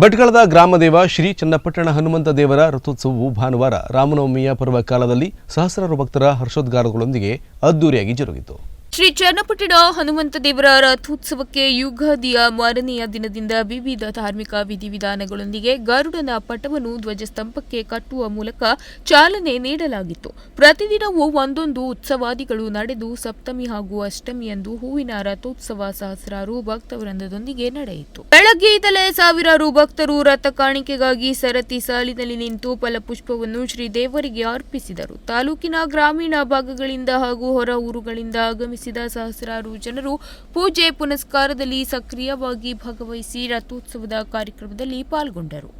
ಭಟ್ಕಳದ ಗ್ರಾಮದೇವ ಶ್ರೀ ಚನ್ನಪಟ್ಟಣ ಹನುಮಂತ ದೇವರ ರಥೋತ್ಸವವು ಭಾನುವಾರ ರಾಮನವಮಿಯ ಪರ್ವ ಕಾಲದಲ್ಲಿ ಸಹಸ್ರಾರು ಭಕ್ತರ ಹರ್ಷೋದ್ಗಾರಗಳೊಂದಿಗೆ ಅದ್ದೂರಿಯಾಗಿ ಜರುಗಿತು. ಶ್ರೀ ಚನ್ನಪಟ್ಟಣ ಹನುಮಂತ ದೇವರ ರಥೋತ್ಸವಕ್ಕೆ ಯುಗಾದಿಯ ಮಾರನೆಯ ದಿನದಿಂದ ವಿವಿಧ ಧಾರ್ಮಿಕ ವಿಧಿವಿಧಾನಗಳೊಂದಿಗೆ ಗರುಡನ ಪಟವನ್ನು ಧ್ವಜಸ್ತಂಭಕ್ಕೆ ಕಟ್ಟುವ ಮೂಲಕ ಚಾಲನೆ ನೀಡಲಾಗಿತ್ತು. ಪ್ರತಿದಿನವೂ ಒಂದೊಂದು ಉತ್ಸವಾದಿಗಳು ನಡೆದು ಸಪ್ತಮಿ ಹಾಗೂ ಅಷ್ಟಮಿಯಂದು ಹೂವಿನ ರಥೋತ್ಸವ ಸಹಸ್ರಾರು ಭಕ್ತವೃಂದದೊಂದಿಗೆ ನಡೆಯಿತು. ಬೆಳಗ್ಗೆಯಿಂದಲೇ ಸಾವಿರಾರು ಭಕ್ತರು ರಥ ಕಾಣಿಕೆಗಾಗಿ ಸರತಿ ಸಾಲಿನಲ್ಲಿ ನಿಂತು ಫಲಪುಷ್ಪವನ್ನು ಶ್ರೀ ದೇವರಿಗೆ ಅರ್ಪಿಸಿದರು. ತಾಲೂಕಿನ ಗ್ರಾಮೀಣ ಭಾಗಗಳಿಂದ ಹಾಗೂ ಹೊರ ಊರುಗಳಿಂದ ಆಗಮಿಸಿದ ಸಹಸ್ರಾರು ಜನರು ಪೂಜೆ ಪುನಸ್ಕಾರದಲ್ಲಿ ಸಕ್ರಿಯವಾಗಿ ಭಾಗವಹಿಸಿ ರಥೋತ್ಸವದ ಕಾರ್ಯಕ್ರಮದಲ್ಲಿ ಪಾಲ್ಗೊಂಡರು.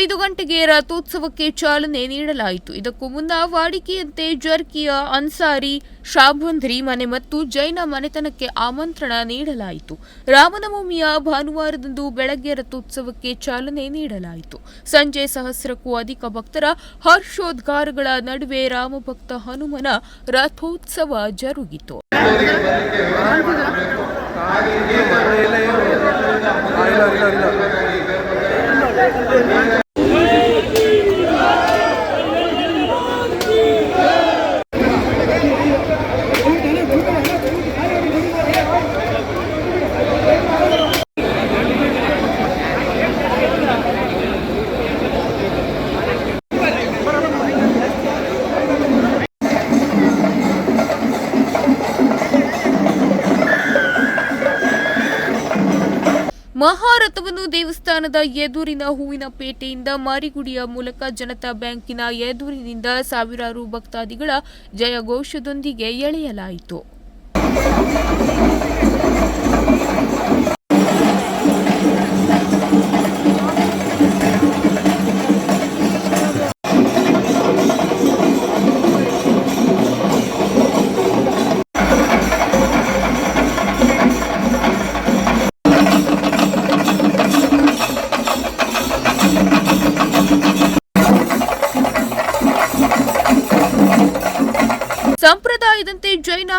ಐದು ಗಂಟೆಗೆ ರಥೋತ್ಸವಕ್ಕೆ ಚಾಲನೆ ನೀಡಲಾಯಿತು. ಇದಕ್ಕೂ ಮುನ್ನ ವಾಡಿಕೆಯಂತೆ ಜರ್ಕಿಯ ಅನ್ಸಾರಿ, ಶಾಬಂದ್ರಿ ಮನೆ ಮತ್ತು ಜೈನ ಮನೆತನಕ್ಕೆ ಆಮಂತ್ರಣ ನೀಡಲಾಯಿತು. ರಾಮನವಮಿಯ ಭಾನುವಾರದಂದು ಬೆಳಗ್ಗೆ ರಥೋತ್ಸವಕ್ಕೆ ಚಾಲನೆ ನೀಡಲಾಯಿತು. ಸಂಜೆ ಸಹಸ್ರಕ್ಕೂ ಅಧಿಕ ಭಕ್ತರ ಹರ್ಷೋದ್ಗಾರಗಳ ನಡುವೆ ರಾಮಭಕ್ತ ಹನುಮನ ರಥೋತ್ಸವ ಜರುಗಿತು. ಮಹಾರಥವನ್ನು ದೇವಸ್ಥಾನದ ಎದುರಿನ ಹೂವಿನ ಪೇಟೆಯಿಂದ ಮಾರಿಗುಡಿಯ ಮೂಲಕ ಜನತಾ ಬ್ಯಾಂಕಿನ ಎದುರಿನಿಂದ ಸಾವಿರಾರು ಭಕ್ತಾದಿಗಳ ಜಯಘೋಷದೊಂದಿಗೆ ಎಳೆಯಲಾಯಿತು.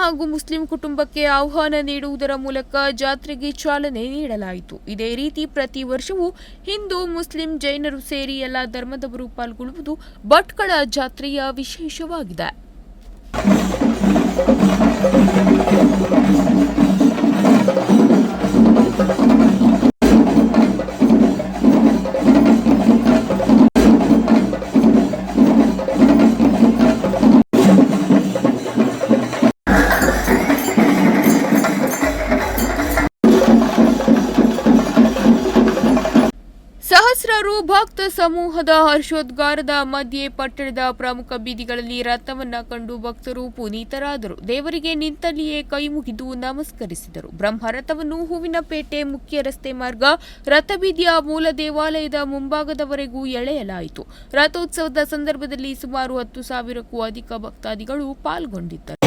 ಹಾಗೂ ಮುಸ್ಲಿಂ ಕುಟುಂಬಕ್ಕೆ ಆಹ್ವಾನ ನೀಡುವುದರ ಮೂಲಕ ಜಾತ್ರೆಗೆ ಚಾಲನೆ ನೀಡಲಾಯಿತು. ಇದೇ ರೀತಿ ಪ್ರತಿ ವರ್ಷವೂ ಹಿಂದೂ, ಮುಸ್ಲಿಂ ಜೈನರು ಸೇರಿ ಎಲ್ಲ ಧರ್ಮದವರು ಪಾಲ್ಗೊಳ್ಳುವುದು ಭಟ್ಕಳ ಜಾತ್ರೆಯ ವಿಶೇಷವಾಗಿದೆ. ಸಹಸ್ರಾರು ಭಕ್ತ ಸಮೂಹದ ಹರ್ಷೋದ್ಗಾರದ ಮಧ್ಯೆ ಪಟ್ಟಣದ ಪ್ರಮುಖ ಬೀದಿಗಳಲ್ಲಿ ರಥವನ್ನ ಕಂಡು ಭಕ್ತರು ಪುನೀತರಾದರು. ದೇವರಿಗೆ ನಿಂತಲ್ಲಿಯೇ ಕೈ ಮುಗಿದು ನಮಸ್ಕರಿಸಿದರು. ಬ್ರಹ್ಮರಥವನ್ನು ಹೂವಿನಪೇಟೆ ಮುಖ್ಯ ರಸ್ತೆ ಮಾರ್ಗ ರಥಬೀದಿಯ ಮೂಲ ದೇವಾಲಯದ ಮುಂಭಾಗದವರೆಗೂ ಎಳೆಯಲಾಯಿತು. ರಥೋತ್ಸವದ ಸಂದರ್ಭದಲ್ಲಿ ಸುಮಾರು ಹತ್ತು ಸಾವಿರಕ್ಕೂ ಅಧಿಕ ಭಕ್ತಾದಿಗಳು ಪಾಲ್ಗೊಂಡಿದ್ದರು.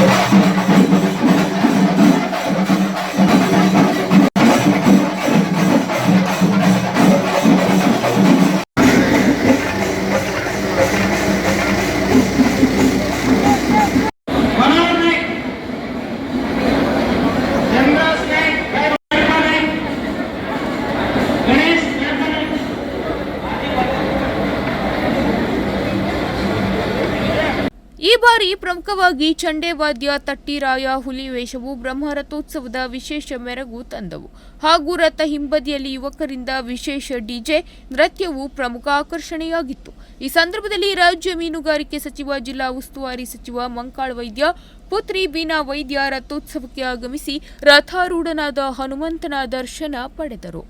ಬಾರಿ ಪ್ರಮುಖವಾಗಿ ಚಂಡೇವಾದ್ಯ ತಟ್ಟಿರಾಯ ಹುಲಿ ವೇಷವು ಬ್ರಹ್ಮರಥೋತ್ಸವದ ವಿಶೇಷ ಮೆರಗು ತಂದವು. ಹಾಗೂ ರಥ ಹಿಂಬದಿಯಲ್ಲಿ ಯುವಕರಿಂದ ವಿಶೇಷ ಡಿಜೆ ನೃತ್ಯವು ಪ್ರಮುಖ ಆಕರ್ಷಣೆಯಾಗಿತ್ತು. ಈ ಸಂದರ್ಭದಲ್ಲಿ ರಾಜ್ಯ ಮೀನುಗಾರಿಕೆ ಸಚಿವ, ಜಿಲ್ಲಾ ಉಸ್ತುವಾರಿ ಸಚಿವ ಮಂಕಾಳ್ ವೈದ್ಯ, ಪುತ್ರಿ ಬೀನಾ ವೈದ್ಯ ರಥೋತ್ಸವಕ್ಕೆ ಆಗಮಿಸಿ ರಥಾರೂಢನಾದ ಹನುಮಂತನ ದರ್ಶನ ಪಡೆದರು.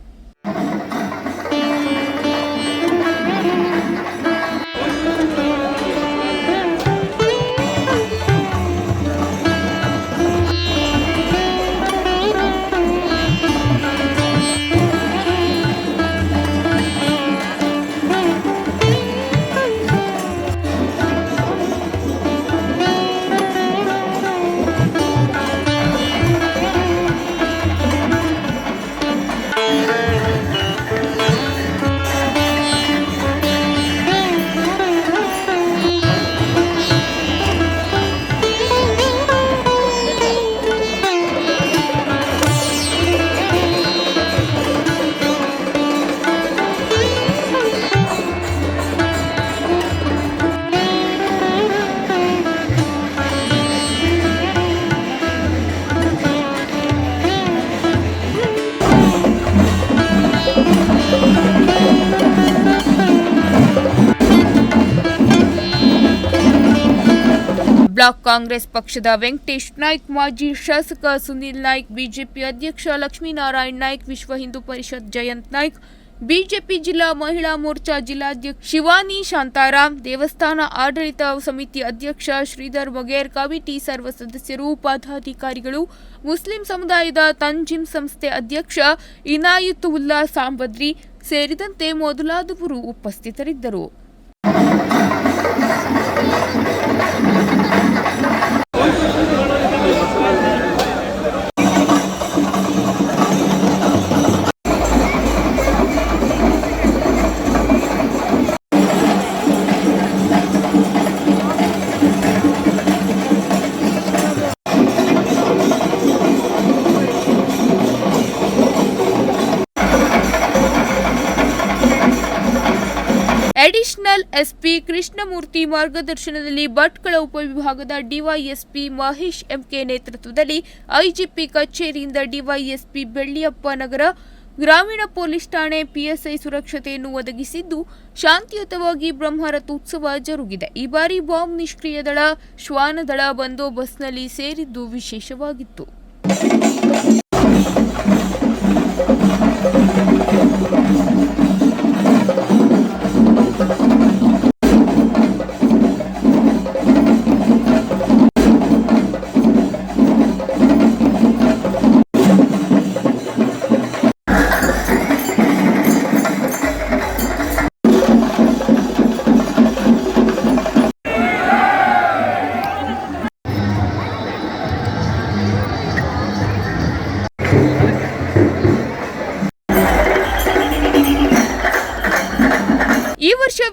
ಬ್ಲಾಕ್ ಕಾಂಗ್ರೆಸ್ ಪಕ್ಷದ ವೆಂಕಟೇಶ್ ನಾಯ್ಕ್, ಮಾಜಿ ಶಾಸಕ ಸುನಿಲ್ ನಾಯ್ಕ್, ಬಿಜೆಪಿ ಅಧ್ಯಕ್ಷ ಲಕ್ಷ್ಮೀನಾರಾಯಣ್ ನಾಯ್ಕ್, ವಿಶ್ವ ಹಿಂದೂ ಪರಿಷತ್ ಜಯಂತ್ ನಾಯ್ಕ್, ಬಿಜೆಪಿ ಜಿಲ್ಲಾ ಮಹಿಳಾ ಮೋರ್ಚಾ ಜಿಲ್ಲಾಧ್ಯಕ್ಷ ಶಿವಾನಿ ಶಾಂತಾರಾಮ್, ದೇವಸ್ಥಾನ ಆಡಳಿತ ಸಮಿತಿ ಅಧ್ಯಕ್ಷ ಶ್ರೀಧರ್ ಬಗೇರ್, ಕಮಿಟಿ ಸರ್ವ ಸದಸ್ಯರು, ಪದಾಧಿಕಾರಿಗಳು, ಮುಸ್ಲಿಂ ಸಮುದಾಯದ ತಂಜಿಂ ಸಂಸ್ಥೆ ಅಧ್ಯಕ್ಷ ಇನಾಯತುಲ್ಲಾ ಸಾಂಬದ್ರಿ ಸೇರಿದಂತೆ ಮೊದಲಾದವರು ಉಪಸ್ಥಿತರಿದ್ದರು. ಎಸ್ಪಿ ಕೃಷ್ಣಮೂರ್ತಿ ಮಾರ್ಗದರ್ಶನದಲ್ಲಿ ಭಟ್ಕಳ ಉಪವಿಭಾಗದ ಡಿವೈಎಸ್ಪಿ ಮಹೇಶ್ ಎಂಕೆ ನೇತೃತ್ವದಲ್ಲಿ ಐಜಿಪಿ ಕಚೇರಿಯಿಂದ ಡಿವೈಎಸ್ಪಿ ಬೆಳ್ಳಿಯಪ್ಪ ನಗರ, ಗ್ರಾಮೀಣ ಪೊಲೀಸ್ ಠಾಣೆ ಪಿಎಸ್ಐ ಸುರಕ್ಷತೆಯನ್ನು ಒದಗಿಸಿದ್ದು, ಶಾಂತಿಯುತವಾಗಿ ಬ್ರಹ್ಮರಥ ಉತ್ಸವ ಜರುಗಿದೆ. ಈ ಬಾರಿ ಬಾಂಬ್ ನಿಷ್ಕ್ರಿಯ ದಳ, ಶ್ವಾನದಳ ಬಂದೋಬಸ್ತ್ನಲ್ಲಿ ಸೇರಿದ್ದು ವಿಶೇಷವಾಗಿತ್ತು.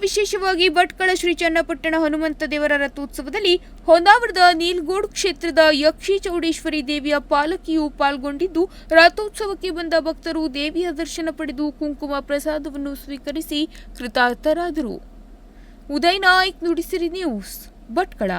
ವಿಶೇಷವಾಗಿ ಭಟ್ಕಳ ಶ್ರೀ ಚನ್ನಪಟ್ಟಣ ಹನುಮಂತ ದೇವರ ರಥೋತ್ಸವದಲ್ಲಿ ಹೊನ್ನಾವರದ ನೀಲ್ಗೋಡ್ ಕ್ಷೇತ್ರದ ಯಕ್ಷಿ ಚೌಡೇಶ್ವರಿ ದೇವಿಯ ಪಾಲಕಿಯು ಪಾಲ್ಗೊಂಡಿದ್ದು, ರಥೋತ್ಸವಕ್ಕೆ ಬಂದ ಭಕ್ತರು ದೇವಿಯ ದರ್ಶನ ಪಡೆದು ಕುಂಕುಮ ಪ್ರಸಾದವನ್ನು ಸ್ವೀಕರಿಸಿ ಕೃತಾರ್ಥರಾದರು. ಉದಯ್ ನಾಯ್ಕ್ ನುಡಿಸಿರಿ ನ್ಯೂಸ್, ಭಟ್ಕಳ.